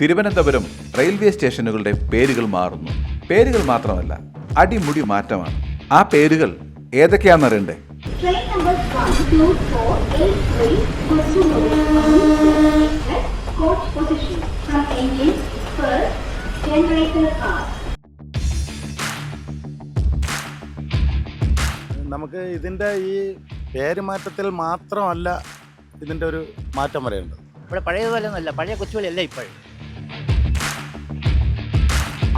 Thiruvananthapuram railway സ്റ്റേഷനുകളുടെ പേരുകൾ മാറുന്നു പേരുകൾ മാത്രമല്ല അടിമുടി മാറ്റമാണ് ആ പേരുകൾ ഏതൊക്കെയാണെന്നറിയണ്ടേ അറിയണ്ടേ numbers 1, 2, 4, 8, 3, Kosovo, coach position from engine, first, generator car. നമുക്ക് ഇതിന്റെ ഈ പേരുമാറ്റത്തിൽ മാത്രമല്ല ഇതിന്റെ ഒരു മാറ്റം വരെയുണ്ട് ഇവിടെ പഴയതുപോലെ ഒന്നുമല്ല പഴയ കൊച്ചുപോലെയല്ല ഇപ്പോഴും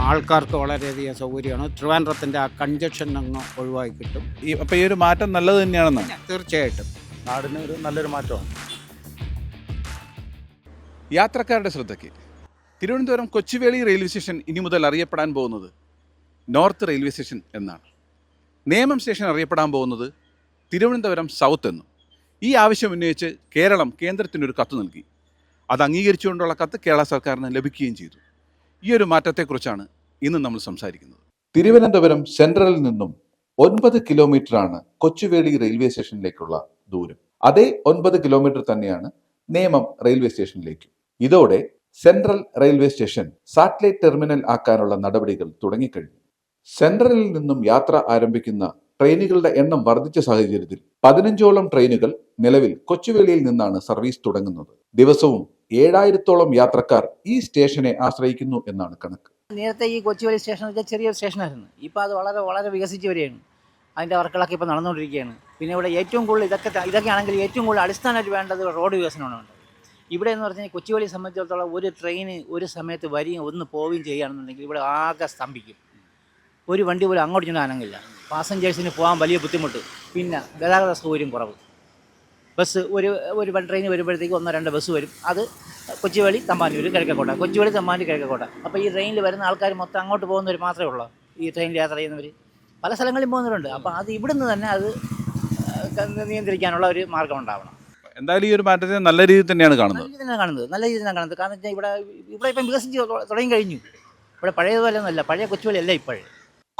ആൾക്കാർക്ക് വളരെയധികം സൗകര്യമാണ്. ട്രിവാൻഡ്രത്തിന്റെ ആ കൺജക്ഷൻ അങ്ങ് ഒഴിവാക്കി കിട്ടും. ഈ അപ്പോൾ ഈ ഒരു മാറ്റം നല്ലത് തന്നെയാണെന്ന്? തീർച്ചയായിട്ടും. നാടിന് ഒരു നല്ലൊരു മാറ്റമാണ്. യാത്രക്കാരുടെ ശ്രദ്ധയ്ക്ക്. തിരുവനന്തപുരം കൊച്ചുവേളി റെയിൽവേ സ്റ്റേഷൻ ഇനി മുതൽ അറിയപ്പെടാൻ പോകുന്നത് നോർത്ത് റെയിൽവേ സ്റ്റേഷൻ എന്നാണ്. നേമം സ്റ്റേഷൻ അറിയപ്പെടാൻ പോകുന്നത് തിരുവനന്തപുരം സൗത്ത് എന്നും. ഈ ആവശ്യം ഉന്നയിച്ച് കേരളം കേന്ദ്രത്തിനൊരു കത്ത് നൽകി. അത് അംഗീകരിച്ചുകൊണ്ടുള്ള കത്ത് കേരള സർക്കാരിന് ലഭിക്കുകയും ചെയ്തു. ഈ ഒരു മാറ്റത്തെക്കുറിച്ചാണ് ഇന്ന് നമ്മൾ സംസാരിക്കുന്നത്. തിരുവനന്തപുരം സെൻട്രലിൽ നിന്നും ഒൻപത് കിലോമീറ്ററാണ് കൊച്ചുവേളി റെയിൽവേ സ്റ്റേഷനിലേക്കുള്ള ദൂരം. അതേ ഒൻപത് കിലോമീറ്റർ തന്നെയാണ് നേമം റെയിൽവേ സ്റ്റേഷനിലേക്ക്. ഇതോടെ central railway station satellite terminal ആക്കാനുള്ള നടപടികൾ തുടങ്ങിക്കഴിഞ്ഞു. സെൻട്രലിൽ നിന്നും യാത്ര ആരംഭിക്കുന്ന ട്രെയിനുകളുടെ എണ്ണം വർദ്ധിച്ച സാഹചര്യത്തിൽ പതിനഞ്ചോളം ട്രെയിനുകൾ നിലവിൽ കൊച്ചുവേളിയിൽ നിന്നാണ് സർവീസ് തുടങ്ങുന്നത്. ദിവസവും ഏഴായിരത്തോളം യാത്രക്കാർ ഈ സ്റ്റേഷനെ ആശ്രയിക്കുന്നു എന്നാണ് കണക്ക്. നേരത്തെ ഈ കൊച്ചുവേലി സ്റ്റേഷൻ വെച്ചാൽ ചെറിയൊരു സ്റ്റേഷനായിരുന്നു. ഇപ്പോൾ അത് വളരെ വളരെ വികസിച്ച് വരികയാണ്. അതിന്റെ വർക്കുകളൊക്കെ ഇപ്പോൾ നടന്നുകൊണ്ടിരിക്കുകയാണ്. പിന്നെ ഇവിടെ ഏറ്റവും കൂടുതൽ ഇതൊക്കെ ഇതൊക്കെ ഇതൊക്കെയാണെങ്കിൽ ഏറ്റവും കൂടുതൽ അടിസ്ഥാനമായിട്ട് വേണ്ടത് റോഡ് വികസനമാണ് വേണ്ടത് ഇവിടെ എന്ന് പറഞ്ഞാൽ കൊച്ചുവേലി സംബന്ധിച്ചിടത്തോളം ഒരു ട്രെയിന് ഒരു സമയത്ത് വരികയും ഒന്ന് പോവുകയും ചെയ്യുകയാണെന്നുണ്ടെങ്കിൽ ഇവിടെ ആകെ സ്തംഭിക്കും. ഒരു വണ്ടി പോലും അങ്ങോട്ട് ചെന്ന് പാസഞ്ചേഴ്സിന് പോകാൻ വലിയ ബുദ്ധിമുട്ട്. പിന്നെ ഗതാഗത സൗകര്യം കുറവ്. ബസ് ഒരു ഒരു വൺ ട്രെയിൻ വരുമ്പോഴത്തേക്ക് ഒന്നോ രണ്ടോ ബസ് വരും. അത് കൊച്ചുവേളി തമ്പാനൂർ കിഴക്കക്കോട്ട. കൊച്ചുവേളി തമ്പാനൂർ കിഴക്കക്കോട്ട. അപ്പോൾ ഈ ട്രെയിനിൽ വരുന്ന ആൾക്കാർ മൊത്തം അങ്ങോട്ട് പോകുന്നവർ മാത്രമേ ഉള്ളൂ? ഈ ട്രെയിനിൽ യാത്ര ചെയ്യുന്നവർ പല സ്ഥലങ്ങളിൽ പോകുന്നവരുണ്ട്. അപ്പോൾ അത് ഇവിടുന്ന് തന്നെ അത് നിയന്ത്രിക്കാനുള്ള ഒരു മാർഗം ഉണ്ടാവണം. എന്തായാലും ഈ ഒരു മാറ്റത്തെ നല്ല രീതിയിൽ തന്നെയാണ് കാണുന്നത്. നല്ല രീതി രീതിയിൽ തന്നെ കാണുന്നത്. നല്ല രീതിയിൽ തന്നെ കാണുന്നത്. കാരണം വെച്ചാൽ ഇവിടെ ഇവിടെ ഇപ്പം വികസിച്ച് തുടങ്ങി കഴിഞ്ഞു. ഇവിടെ പഴയതുപോലെ ഒന്നല്ല പഴയ കൊച്ചുവേളിയല്ല ഇപ്പോഴും.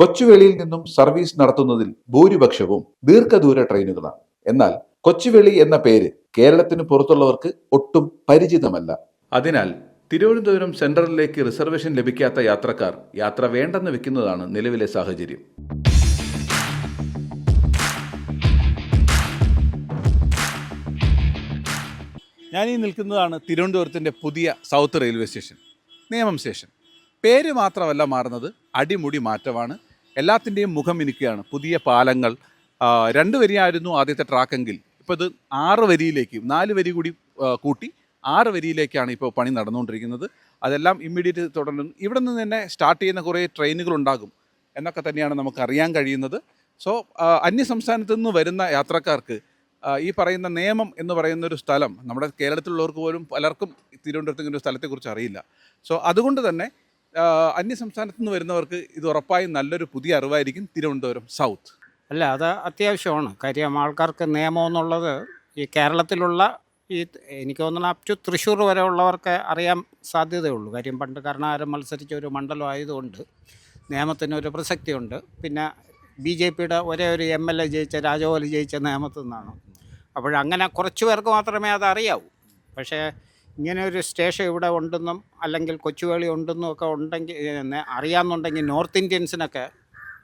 കൊച്ചുവേളിയിൽ നിന്നും സർവീസ് നടത്തുന്നതിൽ ഭൂരിപക്ഷവും ദീർഘദൂര ട്രെയിനുകളാണ്. എന്നാൽ കൊച്ചുവേളി എന്ന പേര് കേരളത്തിന് പുറത്തുള്ളവർക്ക് ഒട്ടും പരിചിതമല്ല. അതിനാൽ തിരുവനന്തപുരം സെൻട്രലിലേക്ക് റിസർവേഷൻ ലഭിക്കാത്ത യാത്രക്കാർ യാത്ര വേണ്ടെന്ന് വെക്കുന്നതാണ് നിലവിലെ സാഹചര്യം. ഞാൻ ഈ നിൽക്കുന്നതാണ് തിരുവനന്തപുരത്തിന്റെ പുതിയ സൗത്ത് റെയിൽവേ സ്റ്റേഷൻ. നിയമം സ്റ്റേഷൻ. പേര് മാത്രമല്ല മാറുന്നത് അടിമുടി മാറ്റമാണ്. എല്ലാത്തിന്റെയും മുഖം ഇനിക്കുകയാണ്. പുതിയ പാലങ്ങൾ രണ്ടു രണ്ട് വരിയായിരുന്നു ആദ്യത്തെ ട്രാക്കെങ്കിൽ. ഇപ്പോൾ ഇത് ആറ് വരിയിലേക്ക് നാല് വരി കൂടി കൂട്ടി ആറ് വരിയിലേക്കാണ് ഇപ്പോൾ പണി നടന്നുകൊണ്ടിരിക്കുന്നത്. അതെല്ലാം ഇമ്മീഡിയറ്റ് തുടരുന്നു ഇവിടെ നിന്ന് തന്നെ സ്റ്റാർട്ട് ചെയ്യുന്ന കുറേ ട്രെയിനുകൾ ഉണ്ടാകും എന്നൊക്കെ തന്നെയാണ് നമുക്ക് അറിയാൻ കഴിയുന്നത്. സോ അന്യ സംസ്ഥാനത്തു നിന്ന് വരുന്ന യാത്രക്കാർക്ക് ഈ പറയുന്ന നിയമം എന്ന് പറയുന്ന ഒരു സ്ഥലം നമ്മുടെ കേരളത്തിലുള്ളവർക്ക് പോലും പലർക്കും തിരുവനന്തപുരത്ത് ഒരു സ്ഥലത്തെക്കുറിച്ച് അറിയില്ല. സോ അതുകൊണ്ട് തന്നെ അന്യ സംസ്ഥാനത്തു നിന്ന് വരുന്നവർക്ക് ഇത് ഉറപ്പായും നല്ലൊരു പുതിയ അറിവായിരിക്കും തിരുവനന്തപുരം സൗത്ത് അല്ല അത് അത്യാവശ്യമാണ്. കാര്യം ആൾക്കാർക്ക് നിയമം എന്നുള്ളത് ഈ കേരളത്തിലുള്ള ഈ എനിക്ക് തോന്നുന്നു അപ് ടു തൃശ്ശൂർ വരെ ഉള്ളവർക്ക് അറിയാൻ സാധ്യതയുള്ളൂ കാര്യം പണ്ട് കർണാകാരം മത്സരിച്ച ഒരു മണ്ഡലം ആയതുകൊണ്ട് നിയമത്തിന് ഒരു പ്രസക്തിയുണ്ട്. പിന്നെ ബി ജെ പിയുടെ ഒരേ ഒരു എം എൽ എ ജയിച്ച രാജകോലി ജയിച്ച നിയമത്തിൽ നിന്നാണ്. അപ്പോഴങ്ങനെ കുറച്ച് പേർക്ക് മാത്രമേ അത് അറിയാവൂ. പക്ഷേ ഇങ്ങനെ ഒരു സ്റ്റേഷൻ ഇവിടെ ഉണ്ടെന്നും അല്ലെങ്കിൽ കൊച്ചുവേളി ഉണ്ടെന്നും ഒക്കെ ഉണ്ടെങ്കിൽ അറിയാമെന്നുണ്ടെങ്കിൽ നോർത്ത് ഇന്ത്യൻസിനൊക്കെ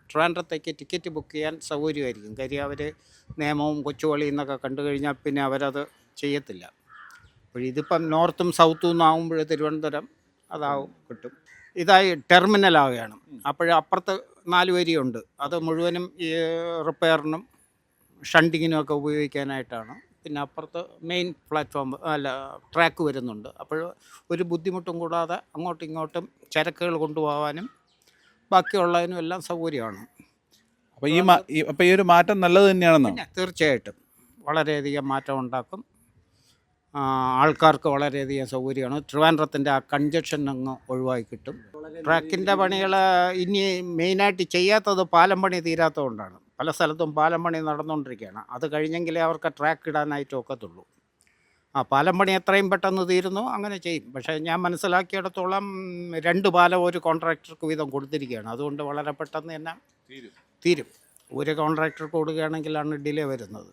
ട്രിവാൻഡ്രത്തേക്ക് ടിക്കറ്റ് ബുക്ക് ചെയ്യാൻ സൗകര്യമായിരിക്കും. കാര്യം അവർ നിയമവും കൊച്ചുവളി എന്നൊക്കെ കണ്ടു കഴിഞ്ഞാൽ പിന്നെ അവരത് ചെയ്യത്തില്ല. അപ്പോൾ ഇതിപ്പം നോർത്തും സൗത്തും നിന്നാകുമ്പോൾ തിരുവനന്തപുരം അതാവും കിട്ടും. ഇതായി ടെർമിനൽ ടെർമിനലാവുകയാണ്. അപ്പോൾ അപ്പുറത്ത് നാല് വരിയുണ്ട്. അത് മുഴുവനും ഈ റിപ്പയറിനും ഷണ്ടിങ്ങിനും ഒക്കെ ഉപയോഗിക്കാനായിട്ടാണ്. പിന്നെ അപ്പുറത്ത് മെയിൻ പ്ലാറ്റ്ഫോം അല്ല ട്രാക്ക് വരുന്നുണ്ട്. അപ്പോൾ ഒരു ബുദ്ധിമുട്ടും കൂടാതെ അങ്ങോട്ടും ഇങ്ങോട്ടും ചരക്കുകൾ കൊണ്ടുപോകാനും ബാക്കിയുള്ളതിനും എല്ലാം സൗകര്യമാണ്. അപ്പോൾ ഈ മാ- ഈ- അപ്പോൾ ഈ ഒരു മാറ്റം നല്ലത് തന്നെയാണെന്നാണ് പിന്നെ തീർച്ചയായിട്ടും. വളരെയധികം മാറ്റം ഉണ്ടാക്കും. ആ, ആൾക്കാർക്ക് വളരെയധികം സൗകര്യമാണ്. ട്രിവാൻഡ്രത്തിന്റെ ആ കൺജക്ഷൻ അങ്ങ് ഒഴിവാക്കി കിട്ടും. ട്രാക്കിന്റെ പണികൾ ഇനി മെയിനായിട്ട് ചെയ്യാത്തത് പാലം പണി തീരാത്തതുകൊണ്ടാണ്. പല സ്ഥലത്തും പാലം പണി നടന്നുകൊണ്ടിരിക്കുകയാണ് അത് കഴിഞ്ഞെങ്കിലേ അവർക്ക് ട്രാക്ക് ഇടാനായിട്ട് ഒക്കത്തുള്ളൂ. ആ പാലം പണി എത്രയും പെട്ടെന്ന് തീരുന്നു അങ്ങനെ ചെയ്യും. പക്ഷേ ഞാൻ മനസ്സിലാക്കിയിടത്തോളം രണ്ട് പാലം ഒരു കോൺട്രാക്ടർക്ക് വീതം കൊടുത്തിരിക്കുകയാണ്. അതുകൊണ്ട് വളരെ പെട്ടെന്ന് തന്നെ തീരും. ഒരു കോൺട്രാക്ടർക്ക് കൊടുക്കുകയാണെങ്കിലാണ് ഡിലേ വരുന്നത്.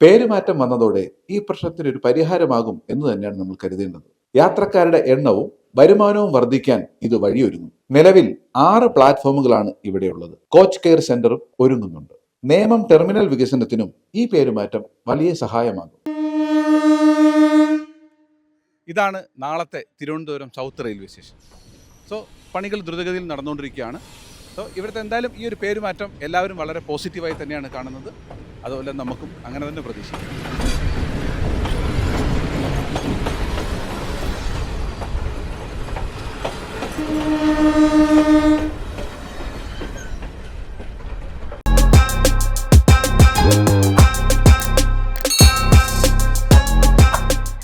പേരുമാറ്റം വന്നതോടെ ഈ പ്രശ്നത്തിന് ഒരു പരിഹാരമാകും എന്ന് തന്നെയാണ് നമ്മൾ കരുതേണ്ടത്. യാത്രക്കാരുടെ എണ്ണവും വരുമാനവും വർദ്ധിക്കാൻ ഇത് വഴിയൊരുങ്ങും. നിലവിൽ ആറ് പ്ലാറ്റ്ഫോമുകളാണ് ഇവിടെയുള്ളത്. കോച്ച് കെയർ സെന്ററും ഒരുങ്ങുന്നുണ്ട്. നേമം ടെർമിനൽ വികസനത്തിനും ഈ പേരുമാറ്റം വലിയ സഹായമാകും. ഇതാണ് നാളത്തെ Thiruvananthapuram south railway station. So പണികൾ ദ്രുതഗതിയിൽ നടന്നുകൊണ്ടിരിക്കുകയാണ്. സോ ഇവിടുത്തെ എന്തായാലും ഈ ഒരു പേരുമാറ്റം എല്ലാവരും വളരെ പോസിറ്റീവായി തന്നെയാണ് കാണുന്നത്. അതുപോലെ നമുക്കും അങ്ങനെ തന്നെ പ്രതീക്ഷിക്കാം.